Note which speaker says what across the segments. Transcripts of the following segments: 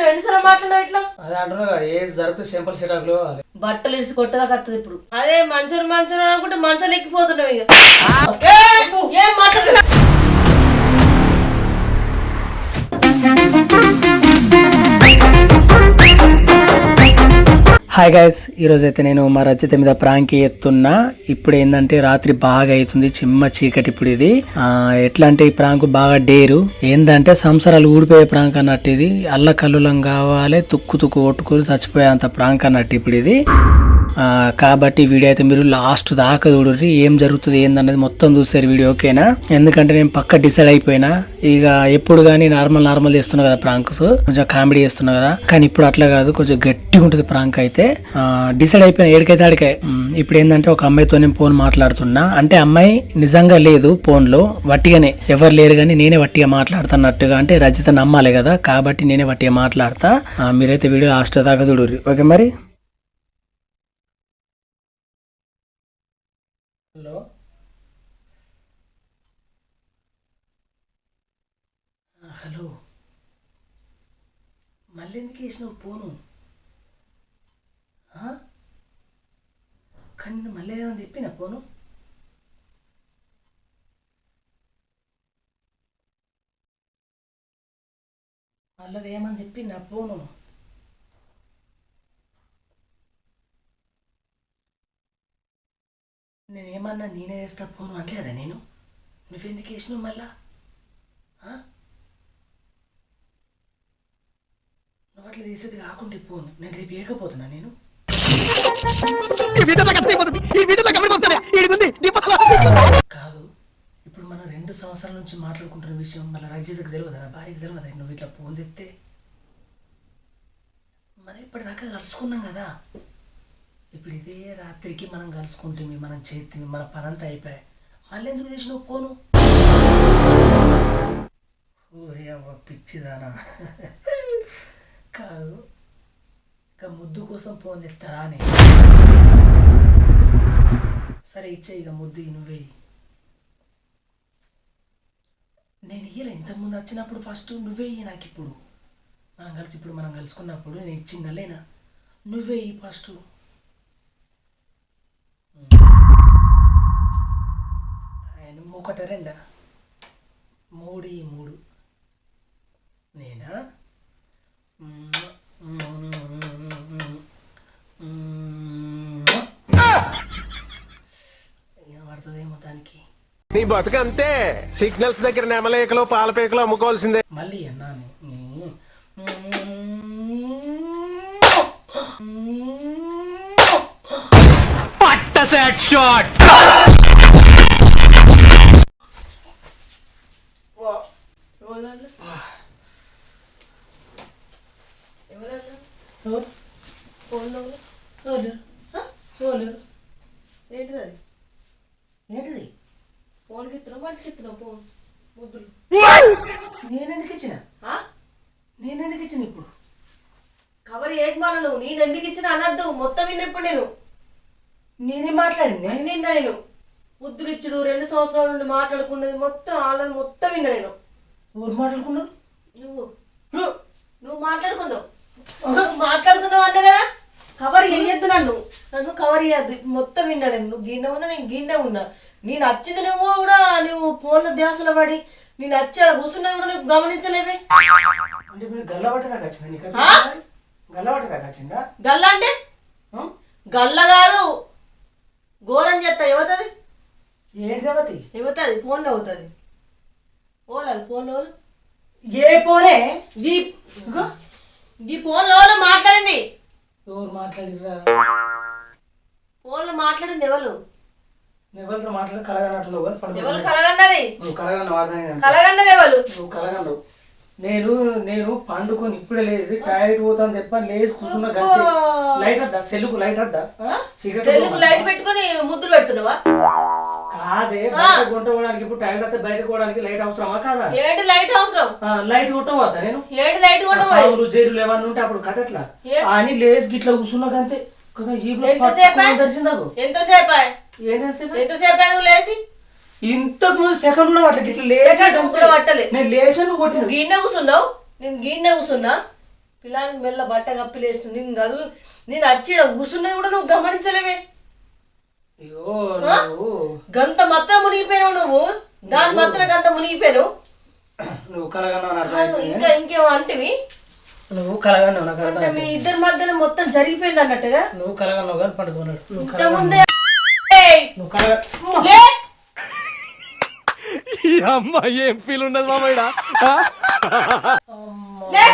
Speaker 1: మాట్లాడినావు ఎన్నిసార్లు మాట్లాడినావు ఇట్లా?
Speaker 2: అదే అంటున్నా ఏ జరిగితే సింపుల్ అదే.
Speaker 1: బట్టలు ఇడిచి కొట్టదాకా వస్తుంది ఇప్పుడు. అదే మంచం మంచం అనుకుంటే మంచాలు ఎక్కిపోతున్నావు ఇక. ఏం మాట్లాడుతున్నా
Speaker 2: హాయ్ గైస్ ఈరోజు అయితే నేను మా రచిత మీద ప్రాంక్ ఎత్తున్నా. ఇప్పుడు ఏంటంటే రాత్రి బాగా అవుతుంది చిమ్మ చీకటి ఇప్పుడు ఇది. ఆ, ఎట్లా అంటే ఈ ప్రాంక్ బాగా డేరు. ఏంటంటే సంసారాలు ఊడిపోయే ప్రాంక్ అన్నట్టు ఇది. అల్ల కల్లులం కావాలి తుక్కు తుక్కు కొట్టుకుని చచ్చిపోయే అంత ప్రాంక్ అన్నట్టు ఇప్పుడు ఇది. కాబట్టి వీడియో అయితే మీరు లాస్ట్ దాకా చూడండి. ఏం జరుగుతుంది ఏందన్నది మొత్తం చూసారు వీడియో ఓకేనా? ఎందుకంటే నేను పక్క డిసైడ్ అయిపోయినా. ఇక ఎప్పుడు కానీ నార్మల్ నార్మల్ చేస్తున్నా కదా ప్రాంక్స్. కొంచెం కామెడీ చేస్తున్నా కదా. కానీ ఇప్పుడు అట్లా కాదు కొంచెం గట్టిగా ఉంటుంది ప్రాంక్ అయితే. డిసైడ్ అయిపోయిన ఏడికైతే ఆడికే ఇప్పుడు ఏంటంటే ఒక అమ్మాయితో నేను ఫోన్ మాట్లాడుతున్నా. అంటే అమ్మాయి నిజంగా లేదు ఫోన్లో వట్టిగానే. ఎవరు లేరు కానీ నేనే వట్టిగా మాట్లాడుతున్నట్టుగా. అంటే రజిత నమ్మాలి కదా కాబట్టి నేనే వట్టిగా మాట్లాడతా. మీరైతే వీడియో లాస్ట్ దాకా చూడరు ఓకే మరి హలో హలో. మళ్ళీ ఎందుకు వేసినావు పోను ఆ? కానీ నేను మళ్ళీ ఏమని చెప్పిన పోను మళ్ళీ ఏమని చెప్పి నా నేనేమన్నా నేనే వేస్తా పోను అనలేదా నేను? నువ్వెందుకు వేసినావు మళ్ళా ఆ? నువ్వు అట్లా తీసేది కాకుండా పోను నేను రేపు ఏకపోతున్నా నేను? కాదు ఇప్పుడు మనం రెండు సంవత్సరాల నుంచి మాట్లాడుకుంటున్న విషయం మళ్ళీ రజితకు తెలియదా? నా భార్యకి తెలియదా? నువ్వు ఇట్లా ఫోన్ తెస్తే మనం ఇప్పటిదాకా కలుసుకున్నాం కదా. ఇప్పుడు ఇదే రాత్రికి మనం కలుసుకుంటుంది మనం చేతిని మన పనంతా అయిపోయాయి. మళ్ళీ ఎందుకు తీసినావు ఫోను? ఊరి పిచ్చిదానా. కాదు ఇక ముద్దు కోసం ఫోన్ తెస్తారా అని. సరే ఇచ్చే ఇక ముద్దు నువ్వే. నేను ఇయ్యలే ఇంతకుముందు వచ్చినప్పుడు ఫస్ట్ నువ్వే ఇయ్యి నాకు ఇప్పుడు మనం కలిసి ఇప్పుడు మనం కలుసుకున్నప్పుడు నేను ఇచ్చిందా లేనా? నువ్వే ఇయ్యి ఫస్ట్. ఆయన ఒకట రెండా? మూడు ఈ మూడు. నేనా? పడుతుందేమో దానికి
Speaker 3: నీ బతుకంతే. సిగ్నల్స్ దగ్గర నెమలేకలు పాలపేకలు అమ్ముకోవాల్సిందే.
Speaker 2: మళ్ళీ అన్నాను.
Speaker 3: పట్ట సెట్ షాట్
Speaker 2: ఎవరు లేరు.
Speaker 1: ఏంటిది అది?
Speaker 2: ఏంటిది?
Speaker 1: ఫోన్కి ఇస్తున్నావు మనిషికి ఇస్తున్నావు ఫోన్ ముద్దులు.
Speaker 2: నేనెందుకు ఇచ్చిన? నేనెందుకు ఇచ్చిన ఇప్పుడు?
Speaker 1: కవర్ ఏది మన నువ్వు నేను ఎందుకు ఇచ్చిన అనద్దు. మొత్తం విన్నప్పుడు నేను.
Speaker 2: నేనేం మాట్లాడింది?
Speaker 1: అన్ని విన్నా నేను. ముద్దులు ఇచ్చుడు రెండు సంవత్సరాల నుండి మాట్లాడుకున్నది మొత్తం వాళ్ళని మొత్తం విన్నా నేను.
Speaker 2: ఎవరు మాట్లాడుకున్నారు?
Speaker 1: నువ్వు. నువ్వు మాట్లాడుకున్నావు. నువ్వు మాట్లాడుకున్నావు అన్న కదా? కవర్ చేయొద్దు నన్ను. నన్ను కవర్ చేయొద్దు మొత్తం విన్నా నేను. నువ్వు గిన్నె ఉన్నా నేను గిన్నె ఉన్నా. నేను వచ్చింది నువ్వు కూడా నువ్వు ఫోన్ల ధ్యాసలో పడి నేను వచ్చి అక్కడ కూర్చున్నది కూడా నువ్వు గమనించలేవే.
Speaker 2: అంటే వచ్చిందా నీకు వచ్చిందా?
Speaker 1: గల్ల అంటే? గల్ల కాదు. ఘోరం చేస్తా. ఏమవుతుంది
Speaker 2: ఏంటి దేవతి?
Speaker 1: ఏమవుతుంది ఫోన్లో అవుతుంది. ఓలాలి ఫోన్లో.
Speaker 2: ఏ పోనే
Speaker 1: ఈ ఈ ఫోన్లో ఓలు మాట్లాడింది?
Speaker 2: ఎవరు మాట్లాడిరా
Speaker 1: ఫోన్లో మాట్లాడింది ఎవరు?
Speaker 2: ఎవరితో మాట్లాడి కలగనట్లు ఎవరు
Speaker 1: ఎవరు కలగన్నది
Speaker 2: నువ్వు కలగన్న వార్త
Speaker 1: కలగన్నది ఎవరు?
Speaker 2: నువ్వు కలగండు నేను నేను పండుకొని ఇప్పుడే లేచి టాయిలెట్ పోతాను తెప్ప లేచి కూర్చున్న గంతే. లైట్ వద్దా? సెల్లుకు లైట్ వద్దా? సిగరెట్
Speaker 1: సెల్లుకు లైట్ పెట్టుకొని ముద్దులు పెడుతున్నావా?
Speaker 2: కాదే బయట గుంట పోవడానికి ఇప్పుడు టైం వస్తే బయట పోవడానికి లైట్ అవసరమా? కాదా?
Speaker 1: ఏంటి లైట్ అవసరం.
Speaker 2: లైట్ కొట్టవద్దా నేను?
Speaker 1: ఏంటి లైట్
Speaker 2: పాములు జైలు ఏమన్నా ఉంటే అప్పుడు కథ ఎట్లా? అని లేచి గిట్ల కూర్చున్నా గంతే. కదా ఈ
Speaker 1: ఎంతసేపు? ఎంతసేపు ఎంతసేపు? నువ్వు లేచి
Speaker 2: ఇంతకు ముందు సెకండ్ కూడా అట్లా గిట్ల లేచి
Speaker 1: Second కూడా పట్టలే.
Speaker 2: నేను లేచి నువ్వు కొట్టిన.
Speaker 1: గిన్నె కూర్చున్నావు? నేను గిన్నె కూర్చున్నా. పిల్లానికి మెల్ల బట్ట కప్పిలేసిన నేను చదువు నేను వచ్చి కూర్చున్నది కూడా నువ్వు గమనించలేవే. గంత మాత్రం మునిగిపోయావు నువ్వు. దాని మాత్రం గంత మునిగిపోయావు
Speaker 2: నువ్వు కలగన్నావు.
Speaker 1: ఇంకా ఇంకేమో అంటివి?
Speaker 2: నువ్వు కలగన్నావు నాకు
Speaker 1: అంటే మీ ఇద్దరి మధ్యన మొత్తం జరిగిపోయింది అన్నట్టుగా?
Speaker 2: నువ్వు కలగన్నావు కానీ పండుకున్నాడు నువ్వు కలగ! నువ్వు కలగ
Speaker 3: అమ్మాయి ఏం ఫీల్ ఉండదు మామయ్య
Speaker 1: లే!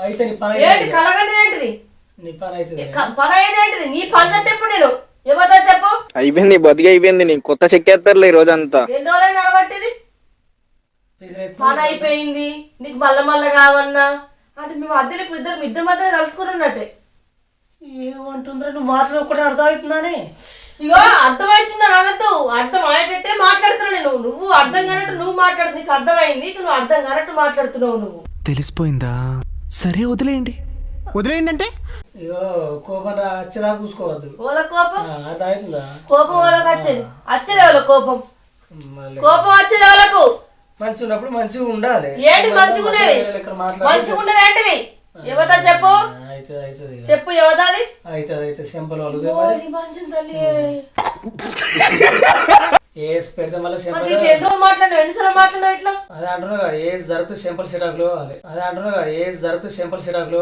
Speaker 2: అయితే నీ పని
Speaker 1: ఏంటి
Speaker 2: అవుతుంది.
Speaker 1: కలగండి ఏంటిది?
Speaker 2: నీ పని అవుతుంది
Speaker 1: క- పని అయ్యేది ఏంటిది? నీ పని అంటే ఇప్పుడు నేను? ఎవరితో చెప్పు?
Speaker 4: అయిపోయింది బతికి అయిపోయింది నీకు కొత్త చెక్కేస్తారులే ఈ రోజంతా.
Speaker 1: ఎన్ని రోజులు నడబట్టిది?
Speaker 2: పిసిరేత్తు.
Speaker 1: పని అయిపోయింది. నీకు మల్ల మల్ల కావన్నా? అంటే మేము అద్దెలు ఇప్పుడు ఇద్దరు ఇద్దరు మధ్య కలుసుకున్నట్టే
Speaker 2: ఏమంటుందిరా నువ్వు మాట్లాడు ఒకటి అర్థమవుతుందని
Speaker 1: ఇగో అర్థమవుతుంది అని అనద్దు అర్థం అయ్యేటట్టే మాట్లాడుతున్నావు నేను. నువ్వు అర్థం కానట్టు నువ్వు మాట్లాడు నీకు అర్థమైంది ఇక నువ్వు అర్థం కానట్టు మాట్లాడుతున్నావు నువ్వు.
Speaker 5: తెలిసిపోయిందా? సరే వదిలేయండి. వదిలేయండి అంటే
Speaker 2: ఇగో కోపం రా వచ్చేదా కూసుకోవద్దు
Speaker 1: ఓల కోపం? కోపం వాళ్ళకి వచ్చేది. వచ్చేది వాళ్ళ కోపం. కోపం వచ్చేది వాళ్ళకు
Speaker 2: మంచిగా ఉన్నప్పుడు మంచిగా ఉండాలి
Speaker 1: ఏంటి మంచిగా ఉండేది మంచిగా ఉండేది ఏంటిది? యువత చెప్పు చెప్పు? యువత అది
Speaker 2: అవుతుంది అయితే. సింపుల్ ఏస్ పెడితే మళ్ళీ సింపుల్
Speaker 1: మాట్లాడినావు? ఎన్నిసార్లు మాట్లాడినావు ఇట్లా?
Speaker 2: అదే అంటున్నా ఏజ్ జరుగుతూ సింపుల్ సిటాకులు కావాలి అదే అంటున్నా ఏజ్ జరుగుతూ సింపుల్ సిటాకులు.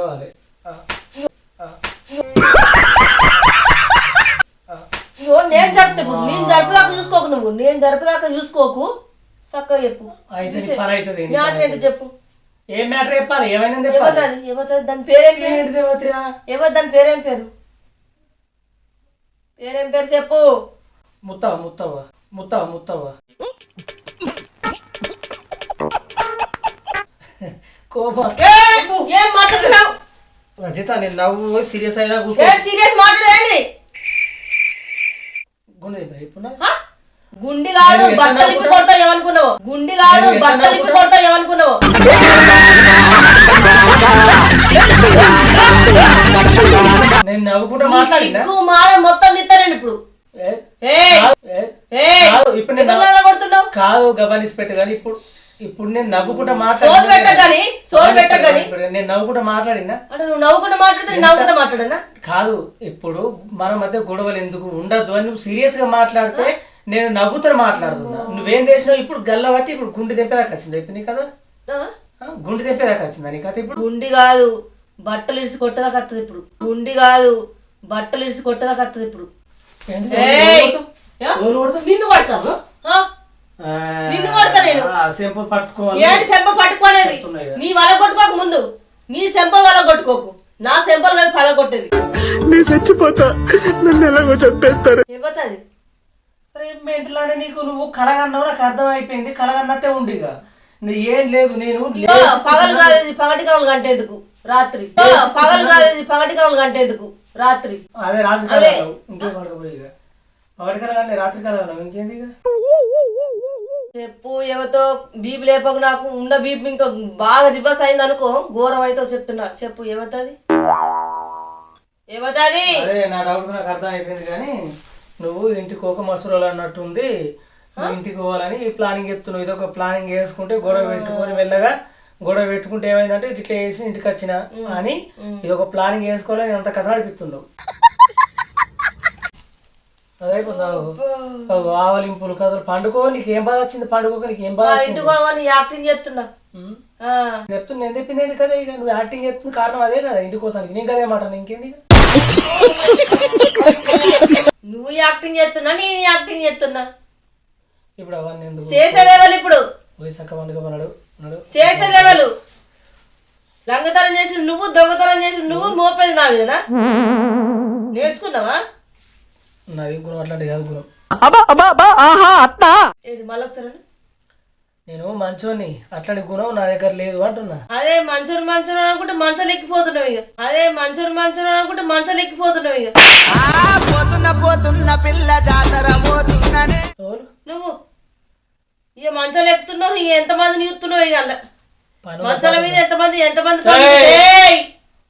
Speaker 1: ఇగో నేను జరుపుతా. ఇప్పుడు నేను జరుపుదాకా చూసుకోకు నువ్వు. నేను జరుపుదాకా చూసుకోకు. చక్కగా చెప్పు.
Speaker 2: అయితే.
Speaker 1: చెప్పు.
Speaker 2: ఏం మ్యాటర్ చెప్పాలి? ఏమైనా చెప్పాలి?
Speaker 1: ఎవరిది దాని పేరేం పేరు? ఎవరు దాని పేరేం పేరు? పేరేం పేరు చెప్పు.
Speaker 2: ముత్తవ ముత్తవ ముత్తవ ముత్తవ. కోపం.
Speaker 1: ఏం! మాట్లాడుతున్నావు?
Speaker 2: రజిత నేను నవ్వు సీరియస్ అయినా
Speaker 1: సీరియస్ మాట్లాడేయండి
Speaker 2: గుండె ఇప్పుడు?
Speaker 1: గుండి కాదు బట్టలు ఇప్పి? కొడతావు ఏమనుకున్నావు? గుండి కాదు బట్టలు ఇప్పి? కొడతావు ఏమనుకున్నావు?
Speaker 2: నేను నవ్వుకుంటా మాట్లాడినా?
Speaker 1: సిగ్గు మాల మొత్తం తిత్తా నేను ఇప్పుడు.
Speaker 2: ఇప్పుడు నేను
Speaker 1: కొడుతున్నావు?
Speaker 2: కాదు గమనించి పెట్టు కానీ ఇప్పుడు ఇప్పుడు నేను నవ్వుకుంటా
Speaker 1: పెట్టగాని పెట్టగాని.
Speaker 2: నేను నవ్వుకుంటా మాట్లాడినా?
Speaker 1: అంటే నువ్వు నవ్వుకుంటూ మాట్లాడితే నవ్వుకుంటూ మాట్లాడనా?
Speaker 2: కాదు ఇప్పుడు మన మధ్య గొడవలు ఎందుకు ఉండద్దు అని నువ్వు సీరియస్గా మాట్లాడితే నేను నవ్వుతో మాట్లాడుతున్నా. నువ్వేం చేసినావు? ఇప్పుడు గల్లబట్టి ఇప్పుడు గుండె తెంపేదాకా వచ్చింది? ఇప్పుడు నీ కదా గుండె తెంపేదాకా వచ్చిందా నీ కథ ఇప్పుడు?
Speaker 1: గుండి కాదు. బట్టలు ఇడిసి కొట్టదాకా వస్తుంది ఇప్పుడు. గుండి కాదు. బట్టలు ఇడిసి కొట్టదాకా వస్తుంది ఇప్పుడు.
Speaker 2: ఏంటి?
Speaker 1: ఏయ్! యా?
Speaker 2: ఎవరు కొడతారు?
Speaker 1: నిన్ను ఆ?
Speaker 2: ఆ,
Speaker 1: నిన్ను కొడతా నేను.
Speaker 2: ఆ, సెంపు పట్టుకోవాలి.
Speaker 1: ఏడు చెంప పట్టుకోనేది?
Speaker 2: చెప్తున్నాయి కదా.
Speaker 1: నీ వల కొట్టుకోక ముందు. నీ చెంపలు వల కొట్టుకోకు. నా చెంపలు కాదు పల కొట్టేది
Speaker 5: నేను చచ్చిపోతా. నన్ను ఎలాగో చంపేస్తారు.
Speaker 1: ఏమవుతుంది
Speaker 2: మెంటలానే నీకు? నువ్వు కలగన్నావు నాకు అర్థం అయిపోయింది కలగన్నట్టే ఉండి ఏం లేదు నేను
Speaker 1: పగలు కాదు ఇది పగటి కలలు గంటేందుకు రాత్రి. పగలు కాదు ఇది పగటి కలలు గంటేందుకు రాత్రి.
Speaker 2: అదే రాత్రి
Speaker 1: అదే.
Speaker 2: కలగన్నావు. ఇంకే పడకపోయి పగటి కలగండి రాత్రి కలగన్నావు ఇంకేంది ఇక?
Speaker 1: చెప్పు ఎవరితో బీపీ లేపకు నాకు ఉన్న బీపీ ఇంకా బాగా రివర్స్ అయింది అనుకో ఘోరం అయితే చెప్తున్నా. చెప్పు ఏమవుతుంది
Speaker 2: అదే? నా డౌట్ నాకు అర్థం అయిపోయింది కానీ నువ్వు ఇంటికి ఒక మసూరాలు అన్నట్టుంది ఇంటికి పోవాలని ప్లానింగ్ చెప్తున్నావు ఇది ఒక ప్లానింగ్ వేసుకుంటే గొడవ పెట్టుకొని వెళ్ళగా గొడవ పెట్టుకుంటే ఏమైందంటే ఇట్లా వేసి ఇంటికి వచ్చిన అని ఇది ఒక ప్లానింగ్ వేసుకోవాలని అంత కథ నడిపిస్తుండవు అదైపోతుంది ఆవలింపులు కథలు. పండుకో నీకు ఏం బాధ వచ్చింది? పండుకోక నీకు ఏం బాధ వచ్చింది?
Speaker 1: యాక్టింగ్ చేస్తున్నా.
Speaker 2: చెప్తున్నా నేను చెప్పింది ఏంటి కదా ఇక? నువ్వు యాక్టింగ్ చేస్తుంది కారణం అదే కదా ఇంటికి పోతానికి. నేను కదే మాట ఇంకేంది ఇక?
Speaker 1: నువ్వు యాక్టింగ్ చేస్తున్నా నేను యాక్టింగ్ చేస్తున్నా.
Speaker 2: ఇప్పుడు అవన్నీ ఎందుకు
Speaker 1: చేసేదేవాళ్ళు ఇప్పుడు.
Speaker 2: పోయి అన్నాడు.
Speaker 1: చేసేదేవాళ్ళు లంగతనం చేసి నువ్వు దొంగతనం చేసి నువ్వు మోపేది నా మీదనా? నేర్చుకున్నావా?
Speaker 2: నాది గుణం అట్లాంటి కాదు గుణం
Speaker 1: ఏంటి మళ్ళీ ఒకసారి
Speaker 2: నేను మంచోని అట్లాంటి గుణం నా దగ్గర లేదు అంటున్నా.
Speaker 1: అదే మంచూరు మంచూరు అనుకుంటే మంచాలు ఎక్కిపోతున్నావు ఇక. అదే మంచూరు మంచూరు అనుకుంటే మంచాలు ఎక్కిపోతున్నావు ఇక.
Speaker 6: పోతున్న పోతున్న పిల్ల జాతర పోతున్ననే.
Speaker 1: నువ్వు ఇక మంచాలు ఎక్కుతున్నావు ఇక ఎంతమందిని చూస్తున్నావు ఇక మంచాల మీద ఎంతమంది ఎంతమంది!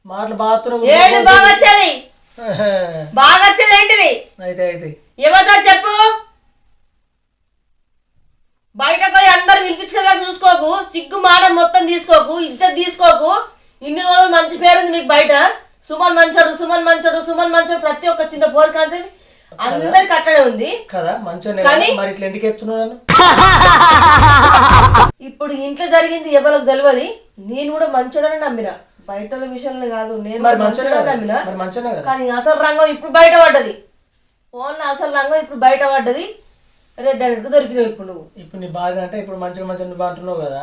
Speaker 2: మాటలు బాత్రూమ్
Speaker 1: ఏంటి బాగా వచ్చేది. బాగా వచ్చేది ఏంటిది?
Speaker 2: అయితే అయితే.
Speaker 1: ఏమవుతా చెప్పు? బయటకు పోయి అందరు వినిపించేలా చూసుకోకు. సిగ్గు మానం మొత్తం తీసుకోకు. ఇజ్జత్ తీసుకోకు. ఇన్ని రోజులు మంచి పేరుంది నీకు బయట. సుమన్ మంచోడు సుమన్ మంచోడు సుమన్ మంచోడు ప్రతి ఒక్క చిన్న పోరు కాంచి అందరికి అట్లనే ఉంది.
Speaker 2: కదా మరి ఇట్లా ఎందుకు
Speaker 1: ఇప్పుడు ఇంట్లో జరిగింది ఎవరికి తెలియదు నేను కూడా మంచోడని నమ్మిన. బయట విషయంలో కాదు నేను నమ్మిన. కానీ అసలు రంగం ఇప్పుడు బయట పడ్డది ఫోన్లో అసలు రంగం ఇప్పుడు బయట పడ్డది రెడ్ హ్యాండ్కి దొరికినావు ఇప్పుడు నువ్వు.
Speaker 2: ఇప్పుడు నీ బాధ అంటే ఇప్పుడు మంచిగా మంచిగా నువ్వు అంటున్నావు కదా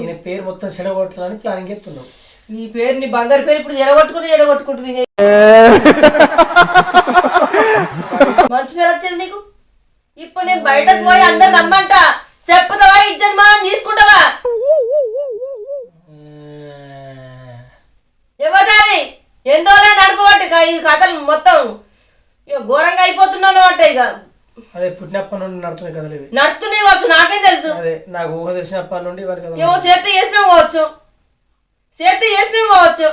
Speaker 2: ఈయన పేరు మొత్తం చెడగొట్టాలని ప్లానింగ్ ఎత్తున్నావు
Speaker 1: నీ పేరు నీ బంగారు పేరు ఇప్పుడు ఎడగొట్టుకుని ఎడగొట్టుకుంటుంది. మంచి పేరు వచ్చేది నీకు? ఇప్పుడు నేను బయటకు పోయి అందరు రమ్మంట చెప్పుతావా ఇజ్జత్ మనం తీసుకుంటావా? ఎవరి ఎన్ని రోజులే నడపబట్టి ఈ కథలు మొత్తం ఇక ఘోరంగా అయిపోతున్నాను అంటే ఇక
Speaker 2: అదే పుట్టినప్పటి నుండి నడుతున్నాయి కథలు ఇవి.
Speaker 1: నడుతూనే వచ్చు నాకేం తెలుసు?
Speaker 2: అదే నాకు ఊహ తెలిసినప్పటి నుండి వారి కథలు
Speaker 1: ఏమో చేసినావు కావచ్చు. చేతి చేసినావు కావచ్చు.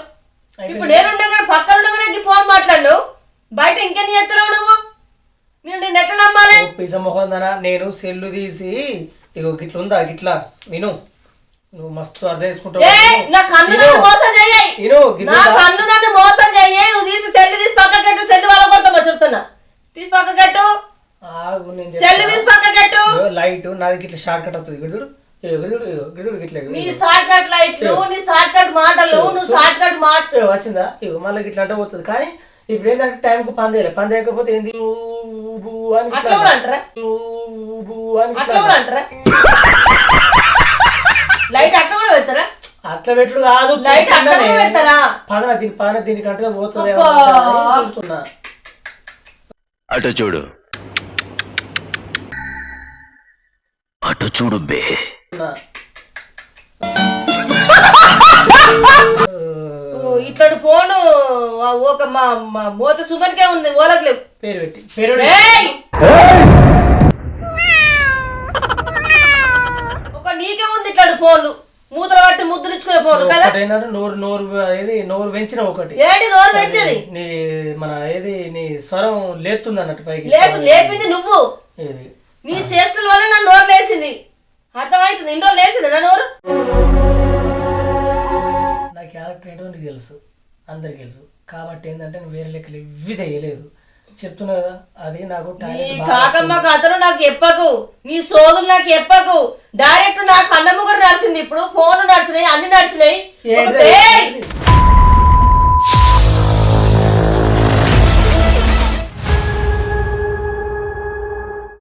Speaker 1: ఇప్పుడు నేనుండగా పక్కన ఉండగానే నీకు ఫోన్ మాట్లాడు. బయట ఇంకెన్ని చేస్తున్నావు నువ్వు? నేను నిన్ను ఎట్లా నమ్మాలి?
Speaker 2: పిజ్జా మొహం దానా నేను సెల్లు తీసి ఇగో గిట్ల ఉందా గిట్లా? విను. నువ్వు మస్తు అర్థం చేసుకుంటావు.
Speaker 1: నా కన్ను నన్ను మోసం చెయ్యి నా కన్ను నన్ను మోసం చెయ్యి నువ్వు తీసి సెల్లు తీసి పక్కకెట్టు సెల్లు వాళ్ళ కొడతామా చెప్తున్నా. తీసి పక్కకెట్టు. తీసి పక్కకెట్టు
Speaker 2: లైట్ నాది గిట్ల షార్ట్ కట్ అవుతుంది.
Speaker 1: నీ షార్ట్ కట్ లైట్లు నీ షార్ట్ కట్ మాటలు నువ్వు షార్ట్ కట్ మాట
Speaker 2: వచ్చిందా? ఇగో మళ్ళీ గిట్ల అంటే పోతుంది. కానీ ఇప్పుడు ఏంటంటే టైంకు పని చేయలేదు పని చేయకపోతే ఏంది? ఇట్లా
Speaker 1: అట్లా కూడా అంటారా?
Speaker 2: ఇట్లా
Speaker 1: అట్లా కూడా అంటారా? లైట్ అట్లా కూడా పెడతారా?
Speaker 2: అట్లా పెట్టుడు కాదు.
Speaker 1: లైట్ అట్లా కూడా పెడతారా?
Speaker 2: పదన దీని పదన దీనికంటే పోతుంది.
Speaker 7: అటు చూడు. అటు చూడు బే.
Speaker 1: ఓ, ఇట్లాంటి ఫోను ఆ ఒక మా మా మోత సుమన్కే ఉంది ఓలకు లేవు.
Speaker 2: పేరు పెట్టి పేరు!
Speaker 1: ఒక నీకే ఉంది ఇట్లాంటి ఫోన్లు మూతలు పట్టి ముద్దులు ఇచ్చుకునే ఫోన్లు కదా?
Speaker 2: ఏంటంటే నోరు నోరు ఏది నోరు పెంచిన ఒకటి.
Speaker 1: ఏంటి నోరు పెంచేది
Speaker 2: నీ మన ఏది నీ స్వరం లేస్తుంది అన్నట్టు పైకి
Speaker 1: లేపింది నువ్వు.
Speaker 2: ఏది?
Speaker 1: నీ చేష్టల వల్ల నా నోరు లేచింది. అర్థమవుతుంది ఇన్ని రోజులు లేచింది నా నోరు?
Speaker 2: నా క్యారెక్టర్ ఏంటో నీకు తెలుసు. అందరికి తెలుసు. కాబట్టి ఏంటంటే నేను వేరే లెక్కలు ఇవి తెలియలేదు చెప్తున్నా కదా అది నాకు
Speaker 1: నీ కాకమ్మ కథలు నాకు చెప్పకు నీ సోదులు నాకు చెప్పకు డైరెక్ట్ నాకు అన్నమ్మ కూడా నడిచింది ఇప్పుడు ఫోన్ నడిచినాయి అన్ని నడిచినాయి!